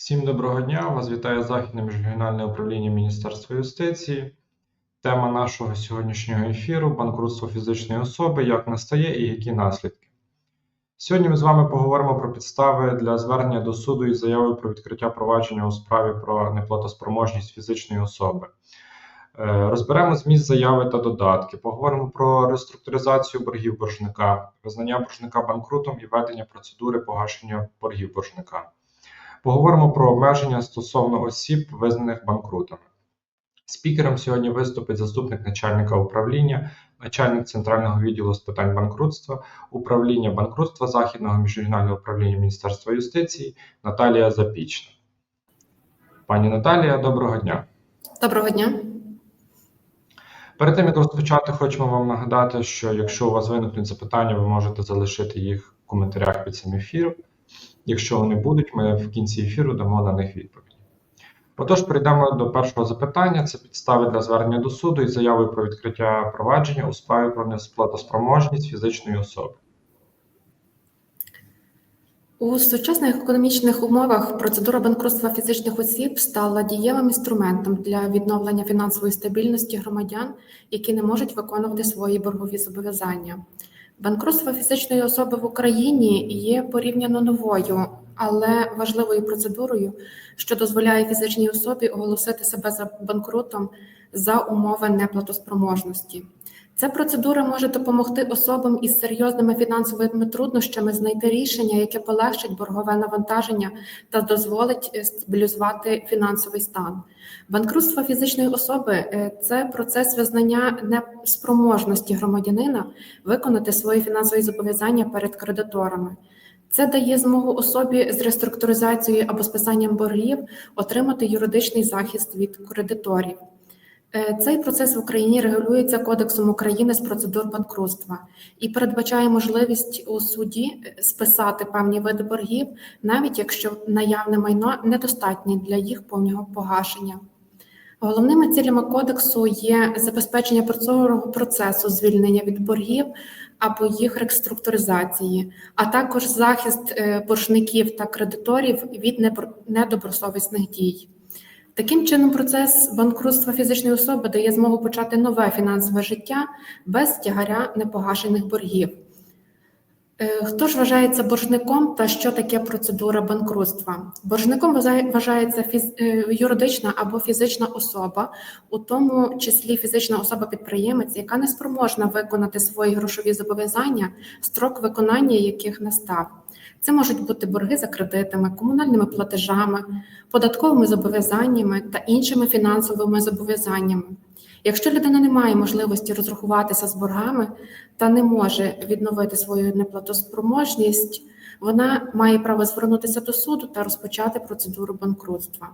Всім доброго дня! Вас вітає Західне міжрегіональне управління Міністерства юстиції. Тема нашого сьогоднішнього ефіру банкрутство фізичної особи, як настає і які наслідки. Сьогодні ми з вами поговоримо про підстави для звернення до суду із заявою про відкриття провадження у справі про неплатоспроможність фізичної особи. Е, Розберемо зміст заяви та додатки, поговоримо про реструктуризацію боргів боржника, визнання боржника банкрутом і ведення процедури погашення боргів боржника. Поговоримо про обмеження стосовно осіб, визнаних банкрутами. Спікером сьогодні виступить заступник начальника управління, начальник центрального відділу з питань банкрутства, управління банкрутства Західного міжрегіонального управління Міністерства юстиції Наталія Запічна. Пані Наталія, доброго дня. Доброго дня. Перед тим як розпочати, хочемо вам нагадати, що якщо у вас виникнуть запитання, ви можете залишити їх в коментарях під цим ефіром. Якщо вони будуть, ми в кінці ефіру дамо на них відповіді. Отож, перейдемо до першого запитання: це підстави для звернення до суду із заявою про відкриття провадження у справі про несплатоспроможність фізичної особи. У сучасних економічних умовах процедура банкрутства фізичних осіб стала дієвим інструментом для відновлення фінансової стабільності громадян, які не можуть виконувати свої боргові зобов'язання. Банкрутство фізичної особи в Україні є порівняно новою, але важливою процедурою, що дозволяє фізичній особі оголосити себе за банкрутом за умови неплатоспроможності. Ця процедура може допомогти особам із серйозними фінансовими труднощами знайти рішення, яке полегшить боргове навантаження та дозволить е, стабілізувати фінансовий стан. Банкрутство фізичної особи е, це процес визнання неспроможності громадянина виконати свої фінансові зобов'язання перед кредиторами. Це дає змогу особі з реструктуризацією або списанням боргів отримати юридичний захист від кредиторів. Е, Цей процес в Україні регулюється Кодексом України з процедур банкрутства і передбачає можливість у суді е, списати певні види боргів, навіть якщо наявне майно недостатнє для їх повного погашення. Головними цілями кодексу є забезпечення прозорого процесу звільнення від боргів або їх реструктуризації, а також захист е, боржників та кредиторів від недобросовісних дій. Таким чином, процес банкрутства фізичної особи дає змогу почати нове фінансове життя без тягаря непогашених боргів. Е, Хто ж вважається боржником та що таке процедура банкрутства? Боржником вважається фіз... е, юридична або фізична особа, у тому числі фізична особа-підприємець, яка не спроможна виконати свої грошові зобов'язання, строк виконання яких настав. Це можуть бути борги за кредитами, комунальними платежами, податковими зобов'язаннями та іншими фінансовими зобов'язаннями. Якщо людина не має можливості розрахуватися з боргами та не може відновити свою неплатоспроможність, вона має право звернутися до суду та розпочати процедуру банкрутства.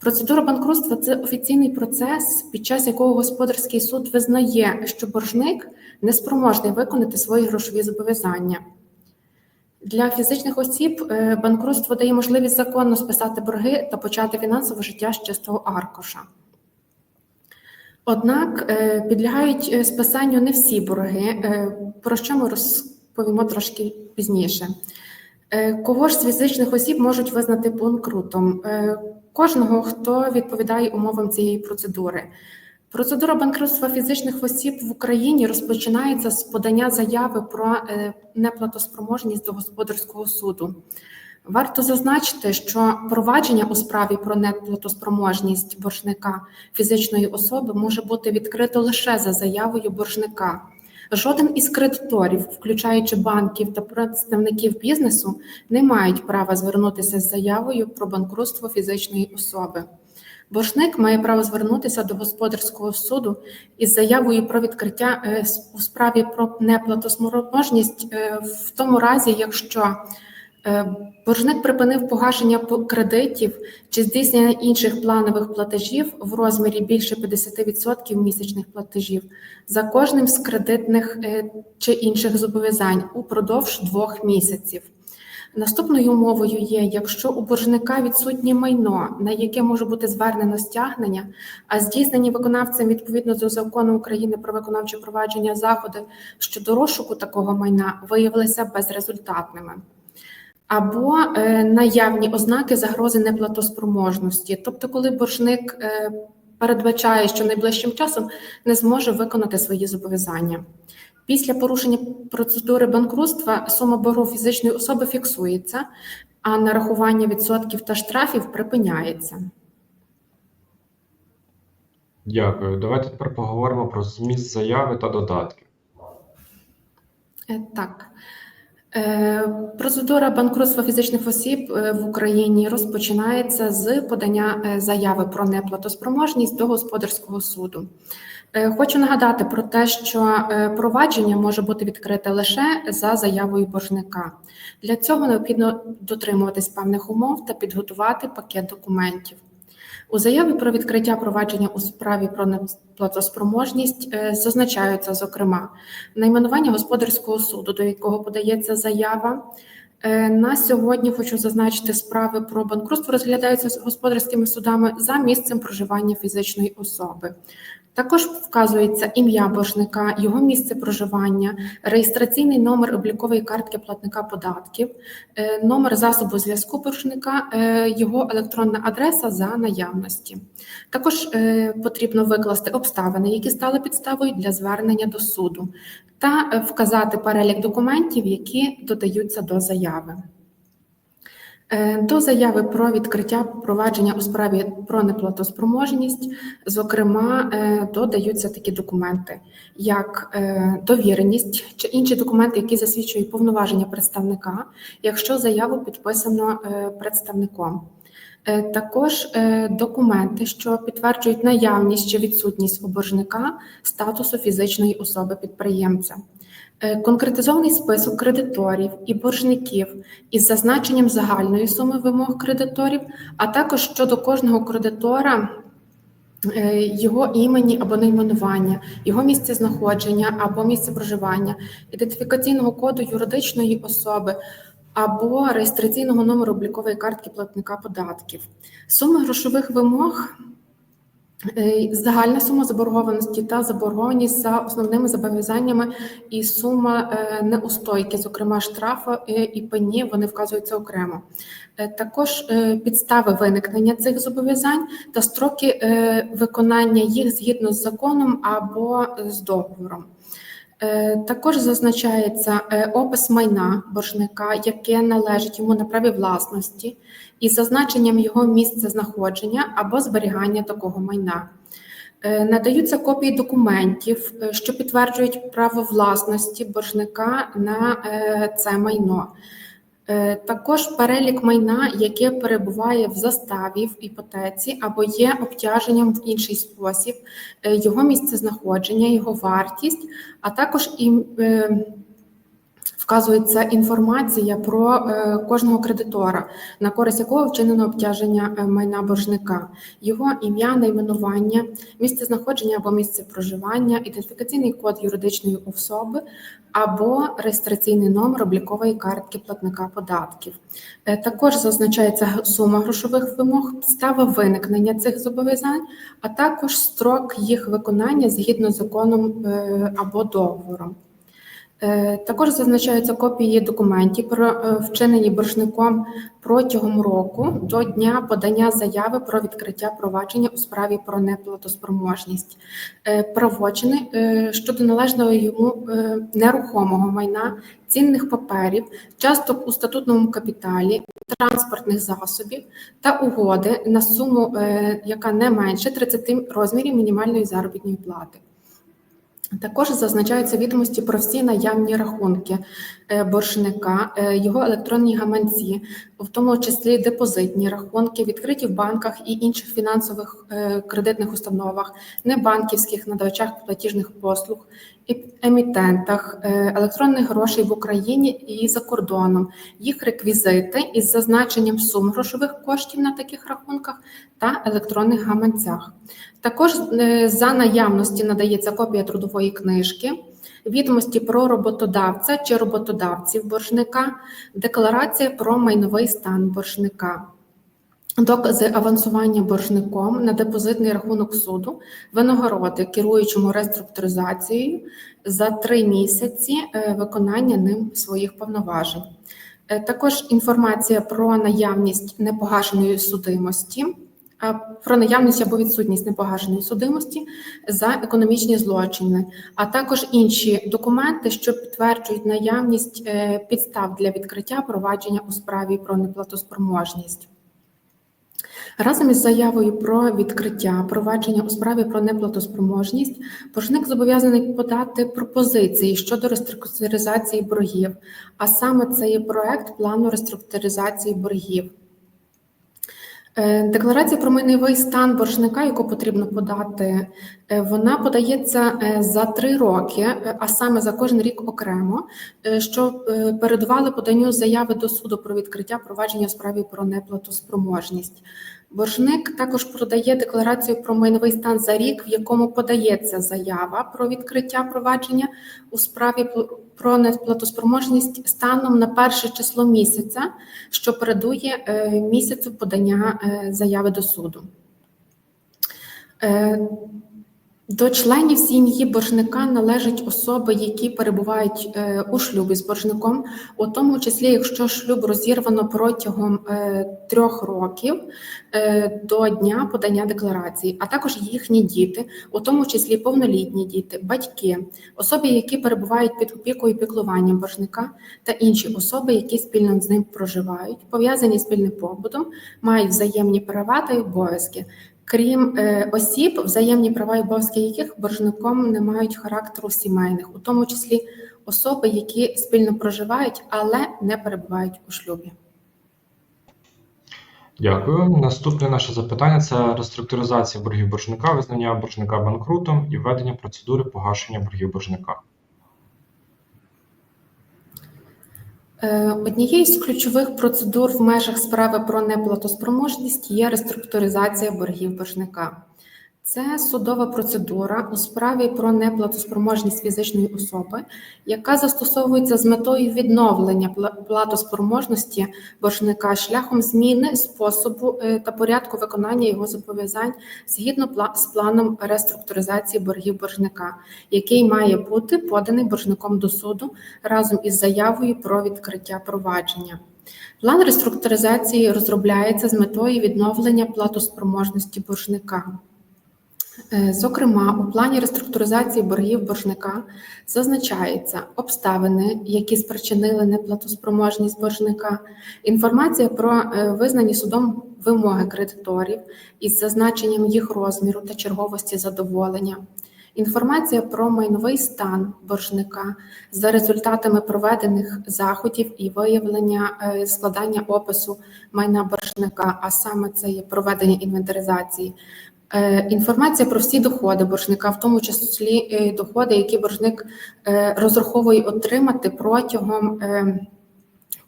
Процедура банкрутства це офіційний процес, під час якого господарський суд визнає, що боржник неспроможний виконати свої грошові зобов'язання. Для фізичних осіб е, банкрутство дає можливість законно списати борги та почати фінансове життя з чистого аркуша. Однак е, підлягають е, списанню не всі борги, про що ми розповімо трошки пізніше. Кого ж з фізичних осіб можуть визнати банкрутом? Кожного, хто відповідає умовам цієї процедури. Процедура банкрутства фізичних осіб в Україні розпочинається з подання заяви про е, неплатоспроможність до господарського суду. Варто зазначити, що провадження у справі про неплатоспроможність боржника фізичної особи може бути відкрито лише за заявою боржника. Жоден із кредиторів, включаючи банків та представників бізнесу, не мають права звернутися з заявою про банкрутство фізичної особи. Боржник має право звернутися до господарського суду із заявою про відкриття е, у справі про неплатоспроможність е, в тому разі, якщо е, боржник припинив погашення по- кредитів чи здійснення інших планових платежів в розмірі більше 50% місячних платежів за кожним з кредитних чи інших зобов'язань упродовж двох місяців. Наступною умовою є, якщо у боржника відсутнє майно, на яке може бути звернено стягнення, а здійснені виконавцем відповідно до закону України про виконавче провадження заходи щодо розшуку такого майна виявилися безрезультатними. або е, наявні ознаки загрози неплатоспроможності, тобто, коли боржник е, передбачає, що найближчим часом не зможе виконати свої зобов'язання. Після порушення процедури банкрутства сума боргу фізичної особи фіксується, а нарахування відсотків та штрафів припиняється. Дякую. Давайте тепер поговоримо про зміст заяви та додатків. Е, Так. Е, Процедура банкрутства фізичних осіб е, в Україні розпочинається з подання заяви про неплатоспроможність до господарського суду. Е, Хочу нагадати про те, що е, провадження може бути відкрите лише за заявою боржника. Для цього необхідно дотримуватись певних умов та підготувати пакет документів. У заяві про відкриття провадження у справі про неплатоспроможність е, зазначаються, зокрема, найменування господарського суду, до якого подається заява. На сьогодні хочу зазначити, справи про банкрутство розглядаються господарськими судами за місцем проживання фізичної особи. Також вказується ім'я боржника, його місце проживання, реєстраційний номер облікової картки платника податків, е, номер засобу зв'язку боржника, е, його електронна адреса за наявності. Також е, потрібно викласти обставини, які стали підставою для звернення до суду, та вказати перелік документів, які додаються до заяви. Е, До заяви про відкриття провадження у справі про неплатоспроможність, зокрема, е, додаються такі документи, як е, довіреність чи інші документи, які засвідчують повноваження представника, якщо заяву підписано представником. Також документи, що підтверджують наявність чи відсутність у боржника статусу фізичної особи підприємця. Е, Конкретизований список кредиторів і боржників із зазначенням загальної суми вимог кредиторів, а також щодо кожного кредитора е, його імені або найменування, його місце знаходження або місце проживання, ідентифікаційного коду юридичної особи або реєстраційного номеру облікової картки платника податків. Суми грошових вимог Загальна сума заборгованості та заборгованість за основними зобов'язаннями і сума е, неустойки, зокрема штрафи е, і пені, вони вказуються окремо. Е, Також е, підстави виникнення цих зобов'язань та строки е, виконання їх згідно з законом або з договором. Е, Також зазначається е, опис майна боржника, яке належить йому на праві власності, із зазначенням його місця знаходження або зберігання такого майна. Е, Надаються копії документів, що підтверджують право власності боржника на це майно. Е, Також перелік майна, яке перебуває в заставі, в іпотеці або є обтяженням в інший спосіб, е, його місце знаходження, його вартість, а також і вказується інформація про е, кожного кредитора, на користь якого вчинено обтяження е, майна боржника, його ім'я, найменування, місце знаходження або місце проживання, ідентифікаційний код юридичної особи або реєстраційний номер облікової картки платника податків. Е, Також зазначається сума грошових вимог, підстава виникнення цих зобов'язань, а також строк їх виконання згідно з законом або договором. Е, Також зазначаються копії документів, про е, вчинені боржником протягом року до дня подання заяви про відкриття провадження у справі про неплатоспроможність, Е, правочини щодо належного йому нерухомого майна, цінних паперів, часток у статутному капіталі, транспортних засобів та угоди на суму, яка не менше 30 розмірів мінімальної заробітної плати. Також зазначаються відомості про всі наявні рахунки боржника, е, його електронні гаманці, в тому числі депозитні рахунки, відкриті в банках і інших фінансових е, кредитних установах, небанківських надавачах платіжних послуг, емітентах е, електронних грошей в Україні і за кордоном, їх реквізити із зазначенням сум грошових коштів на таких рахунках та електронних гаманцях. Також е, за наявності надається копія трудової книжки, відомості про роботодавця чи роботодавців боржника, декларація про майновий стан боржника. Докази авансування боржником на депозитний рахунок суду, винагороди керуючому реструктуризацією за три місяці е, виконання ним своїх повноважень. Е, Також інформація про наявність непогашеної судимості, про наявність або відсутність непогашеної судимості за економічні злочини, а також інші документи, що підтверджують наявність е, підстав для відкриття провадження у справі про неплатоспроможність. Разом із заявою про відкриття провадження у справі про неплатоспроможність боржник зобов'язаний подати пропозиції щодо реструктуризації боргів, а саме це є проект плану реструктуризації боргів. Е, Декларація про майновий стан боржника, яку потрібно подати, е, вона подається е, за три роки, а саме за кожен рік окремо, що передували поданню заяви до суду про відкриття провадження у справі про неплатоспроможність. Боржник також продає декларацію про майновий стан за рік, в якому подається заява про відкриття провадження у справі про неплатоспроможність станом на перше число місяця, що передує е, місяцю подання е, заяви до суду. До членів сім'ї боржника належать особи, які перебувають е, у шлюбі з боржником, у тому числі, якщо шлюб розірвано протягом е, трьох років е, до дня подання декларації, а також їхні діти, у тому числі повнолітні діти, батьки, особи, які перебувають під опікою піклуванням боржника, та інші особи, які спільно з ним проживають, пов'язані спільним побутом, мають взаємні права та обов'язки. Крім е, осіб, взаємні права і обов'язки яких боржником не мають характеру сімейних, у тому числі особи, які спільно проживають, але не перебувають у шлюбі. Дякую. Наступне наше запитання це реструктуризація боргів боржника, визнання боржника банкрутом і введення процедури погашення боргів боржника. Е, Однією з ключових процедур в межах справи про неплатоспроможність є реструктуризація боргів боржника. Це судова процедура у справі про неплатоспроможність фізичної особи, яка застосовується з метою відновлення пла- платоспроможності боржника шляхом зміни способу е, та порядку виконання його зобов'язань згідно з планом реструктуризації боргів боржника, який має бути поданий боржником до суду разом із заявою про відкриття провадження. План реструктуризації розробляється з метою відновлення платоспроможності боржника. Е, Зокрема, у плані реструктуризації боргів боржника зазначаються обставини, які спричинили неплатоспроможність боржника, інформація про е, визнані судом вимоги кредиторів із зазначенням їх розміру та черговості задоволення, інформація про майновий стан боржника за результатами проведених заходів і виявлення е, складання опису майна боржника, а саме це є проведення інвентаризації. Е, Інформація про всі доходи боржника, в тому числі е, доходи, які боржник е, розраховує отримати протягом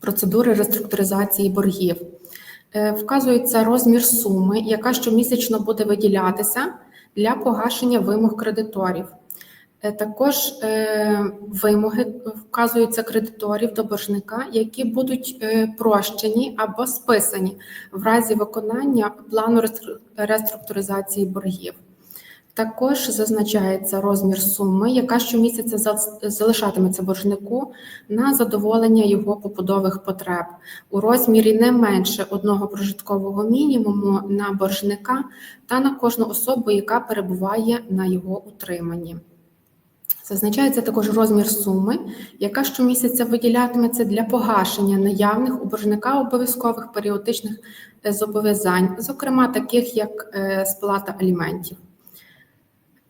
процедури реструктуризації боргів. Вказується розмір суми, яка щомісячно буде виділятися для погашення вимог кредиторів. Е, Також е, вимоги вказуються кредиторів до боржника, які будуть е, прощені або списані в разі виконання плану реструктуризації боргів. Також зазначається розмір суми, яка щомісяця залишатиметься боржнику на задоволення його побудових потреб у розмірі не менше одного прожиткового мінімуму на боржника та на кожну особу, яка перебуває на його утриманні. Зазначається також розмір суми, яка щомісяця виділятиметься для погашення наявних у боржника обов'язкових періодичних е, зобов'язань, зокрема таких як е, сплата аліментів.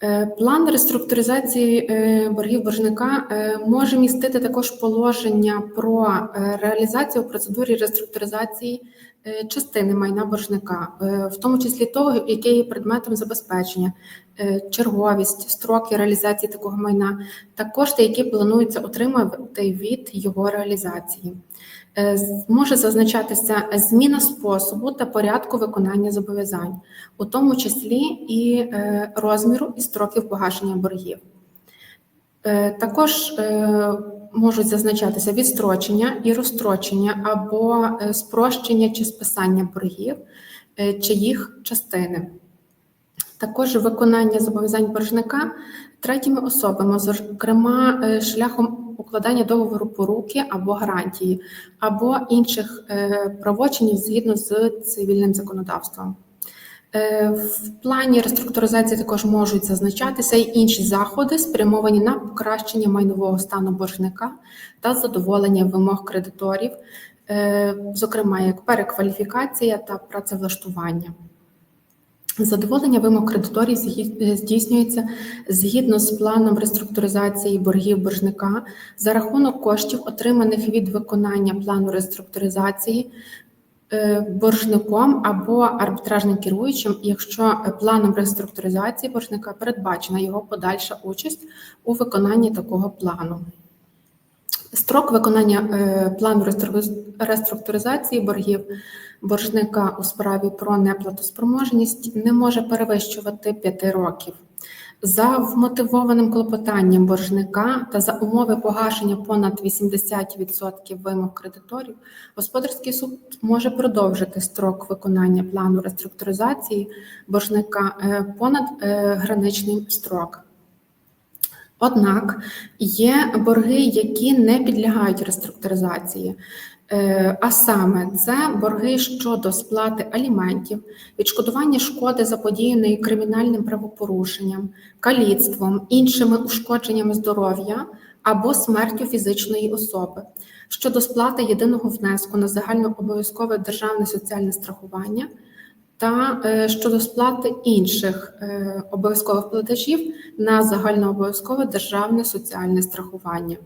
Е, План реструктуризації боргів боржника може містити також положення про реалізацію у процедурі реструктуризації частини майна боржника, е, в тому числі того, який є предметом забезпечення, е, черговість, строки реалізації такого майна та кошти, які планується отримати від його реалізації. Е, Може зазначатися зміна способу та порядку виконання зобов'язань, у тому числі і е, розміру і строків погашення боргів. Е, Також е, можуть зазначатися відстрочення і розстрочення або е, спрощення чи списання боргів е, чи їх частини. Також виконання зобов'язань боржника третіми особами, зокрема е, шляхом укладання договору поруки або гарантії, або інших правочинів згідно з цивільним законодавством. Е, В плані реструктуризації також можуть зазначатися й інші заходи, спрямовані на покращення майнового стану боржника та задоволення вимог кредиторів, е, зокрема як перекваліфікація та працевлаштування. Задоволення вимог кредиторів здійснюється згідно з планом реструктуризації боргів боржника за рахунок коштів, отриманих від виконання плану реструктуризації боржником або арбітражним керуючим, якщо е, планом реструктуризації боржника передбачена його подальша участь у виконанні такого плану. Строк виконання е, плану рестру- реструктуризації боргів боржника у справі про неплатоспроможність не може перевищувати 5 років. За вмотивованим клопотанням боржника та за умови погашення понад 80% вимог кредиторів, господарський суд може продовжити строк виконання плану реструктуризації боржника е, понад е, граничний строк. Однак є борги, які не підлягають реструктуризації. Е, А саме це борги щодо сплати аліментів, відшкодування шкоди заподіяної кримінальним правопорушенням, каліцтвом, іншими ушкодженнями здоров'я або смертю фізичної особи, щодо сплати єдиного внеску на загальнообов'язкове державне соціальне страхування та е, щодо сплати інших е, обов'язкових платежів на загальнообов'язкове державне соціальне страхування.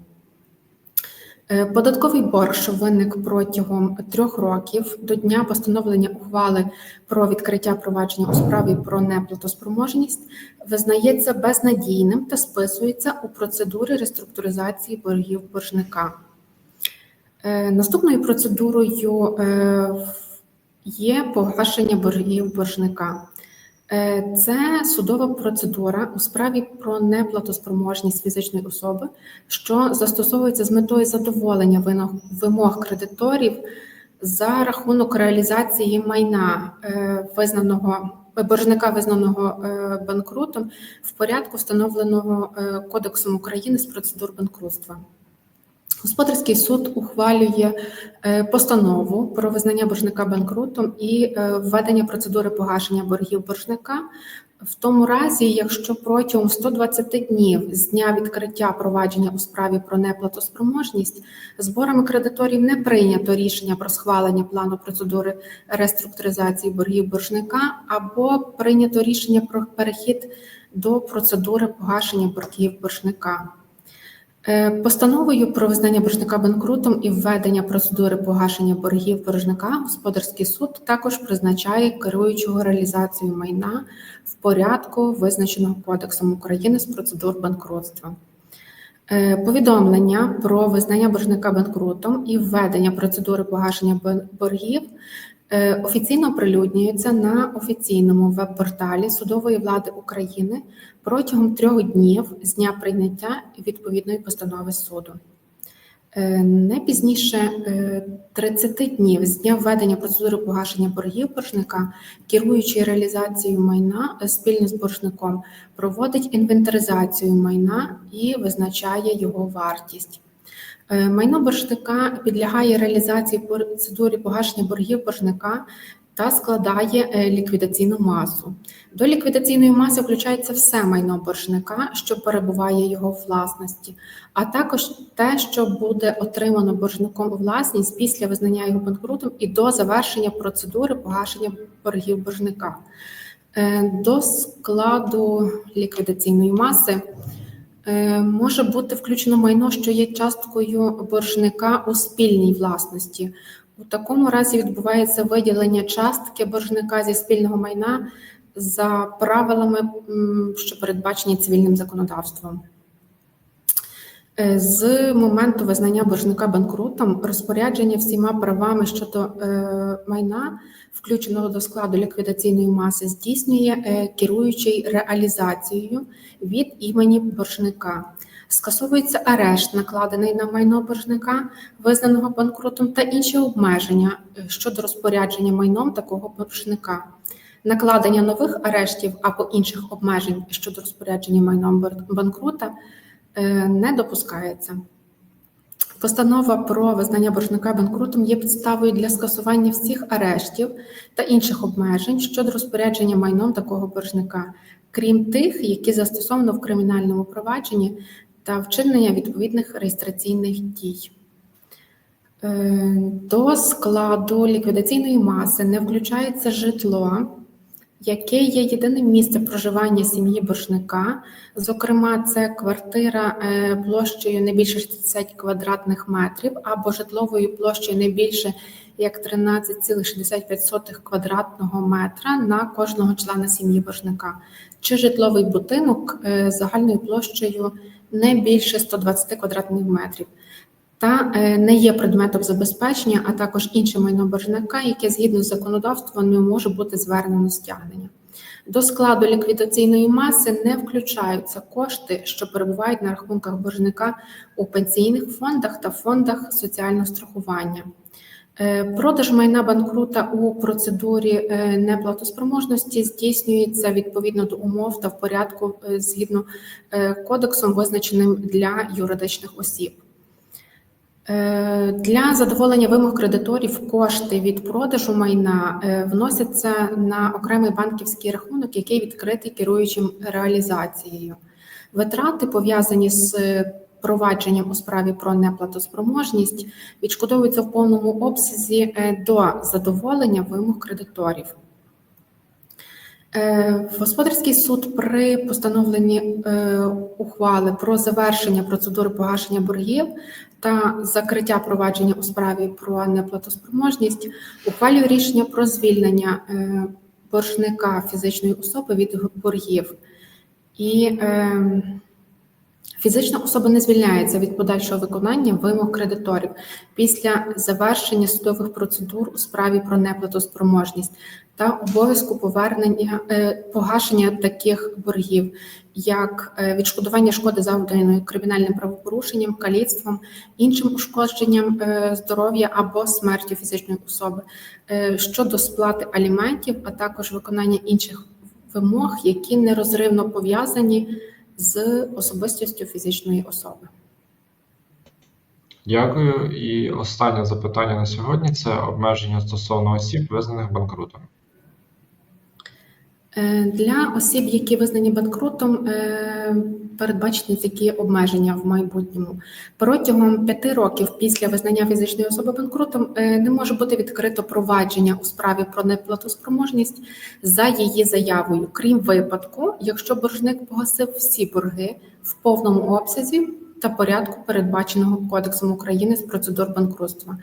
Е, Податковий борг, що виник протягом трьох років до дня постановлення ухвали про відкриття провадження у справі про неплатоспроможність, визнається безнадійним та списується у процедурі реструктуризації боргів боржника. Е, Наступною процедурою е, є погашення боргів боржника. Е, Це судова процедура у справі про неплатоспроможність фізичної особи, що застосовується з метою задоволення вимог кредиторів за рахунок реалізації майна е, визнаного боржника, визнаного е, банкрутом в порядку, встановленого е, Кодексом України з процедур банкрутства. Господарський суд ухвалює е, постанову про визнання боржника банкрутом і е, введення процедури погашення боргів боржника в тому разі, якщо протягом 120 днів з дня відкриття провадження у справі про неплатоспроможність зборами кредиторів не прийнято рішення про схвалення плану процедури реструктуризації боргів боржника або прийнято рішення про перехід до процедури погашення боргів боржника. Е, Постановою про визнання боржника банкрутом і введення процедури погашення боргів боржника господарський суд також призначає керуючого реалізацією майна в порядку, визначеного Кодексом України з процедур банкрутства. Е, Повідомлення про визнання боржника банкрутом і введення процедури погашення боргів офіційно оприлюднюється на офіційному веб-порталі судової влади України протягом трьох днів з дня прийняття відповідної постанови суду. Е, Не пізніше е, 30 днів з дня введення процедури погашення боргів боржника, керуючий реалізацією майна е, спільно з боржником, проводить інвентаризацію майна і визначає його вартість. Е, Майно боржника підлягає реалізації процедурі погашення боргів боржника та складає е, ліквідаційну масу. До ліквідаційної маси включається все майно боржника, що перебуває його в власності, а також те, що буде отримано боржником у власність після визнання його банкрутом і до завершення процедури погашення боргів боржника. Е, До складу ліквідаційної маси може бути включено майно, що є часткою боржника у спільній власності. У такому разі відбувається виділення частки боржника зі спільного майна за правилами, що передбачені цивільним законодавством. Е, З моменту визнання боржника банкрутом розпорядження всіма правами щодо е, майна, включеного до складу ліквідаційної маси, здійснює е, керуючий реалізацією від імені боржника. Скасовується арешт, накладений на майно боржника, визнаного банкрутом, та інші обмеження е, щодо розпорядження майном такого боржника. Накладення нових арештів або інших обмежень щодо розпорядження майном банкрута е, не допускається. Постанова про визнання боржника банкрутом є підставою для скасування всіх арештів та інших обмежень щодо розпорядження майном такого боржника, крім тих, які застосовано в кримінальному провадженні та вчинення відповідних реєстраційних дій. Е, До складу ліквідаційної маси не включається житло, яке є єдиним місцем проживання сім'ї боржника. Зокрема, це квартира е, площею не більше 60 квадратних метрів або житловою площею не більше як 13,65 квадратного метра на кожного члена сім'ї боржника, чи житловий будинок е, загальною площею не більше 120 квадратних метрів. Та е, не є предметом забезпечення, а також інше майно боржника, яке згідно з законодавством не може бути звернено стягнення. До складу ліквідаційної маси не включаються кошти, що перебувають на рахунках боржника у пенсійних фондах та фондах соціального страхування. Е, Продаж майна банкрута у процедурі е, неплатоспроможності здійснюється відповідно до умов та в порядку згідно кодексом, визначеним для юридичних осіб. Е, Для задоволення вимог кредиторів кошти від продажу майна е, вносяться на окремий банківський рахунок, який відкритий керуючим реалізацією. Витрати, пов'язані з провадженням у справі про неплатоспроможність, відшкодовуються в повному обсязі е, до задоволення вимог кредиторів. Господарський суд при постановленні ухвали про завершення процедури погашення боргів та закриття провадження у справі про неплатоспроможність ухвалює рішення про звільнення е, боржника фізичної особи від боргів. І е, фізична особа не звільняється від подальшого виконання вимог кредиторів після завершення судових процедур у справі про неплатоспроможність та обов'язку повернення е, погашення таких боргів, як е, відшкодування шкоди завданої кримінальним правопорушенням, каліцтвом, іншим ушкодженням е, здоров'я або смертю фізичної особи е, щодо сплати аліментів, а також виконання інших вимог, які нерозривно пов'язані з особистістю фізичної особи. Дякую. І останнє запитання на сьогодні це обмеження стосовно осіб, визнаних банкрутами. Е, Для осіб, які визнані банкрутом, е, передбачені такі обмеження в майбутньому. Протягом п'яти років після визнання фізичної особи банкрутом е, не може бути відкрито провадження у справі про неплатоспроможність за її заявою, крім випадку, якщо боржник погасив всі борги в повному обсязі та порядку, передбаченого Кодексом України з процедур банкрутства.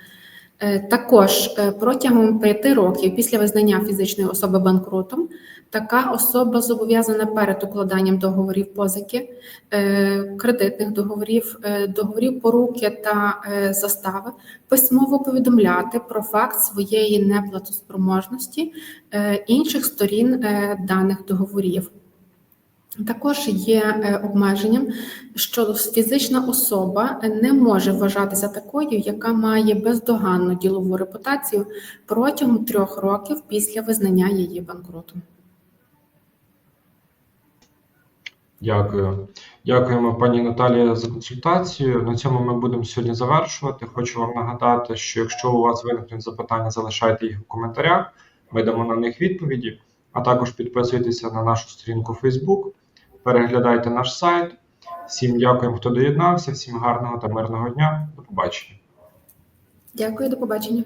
Також протягом п'яти років після визнання фізичної особи банкрутом така особа зобов'язана перед укладанням договорів позики, е, кредитних договорів, е, договорів поруки та е, застави письмово повідомляти про факт своєї неплатоспроможності інших сторін даних договорів. Також є обмеженням, що фізична особа не може вважатися такою, яка має бездоганну ділову репутацію протягом трьох років після визнання її банкрутом. Дякую. Дякуємо, пані Наталія, за консультацію. На цьому ми будемо сьогодні завершувати. Хочу вам нагадати, що якщо у вас виникнуть запитання, залишайте їх у коментарях. Ми дамо на них відповіді. А також підписуйтеся на нашу сторінку Facebook, переглядайте наш сайт. Всім дякуємо, хто доєднався. Всім гарного та мирного дня. До побачення. Дякую, до побачення.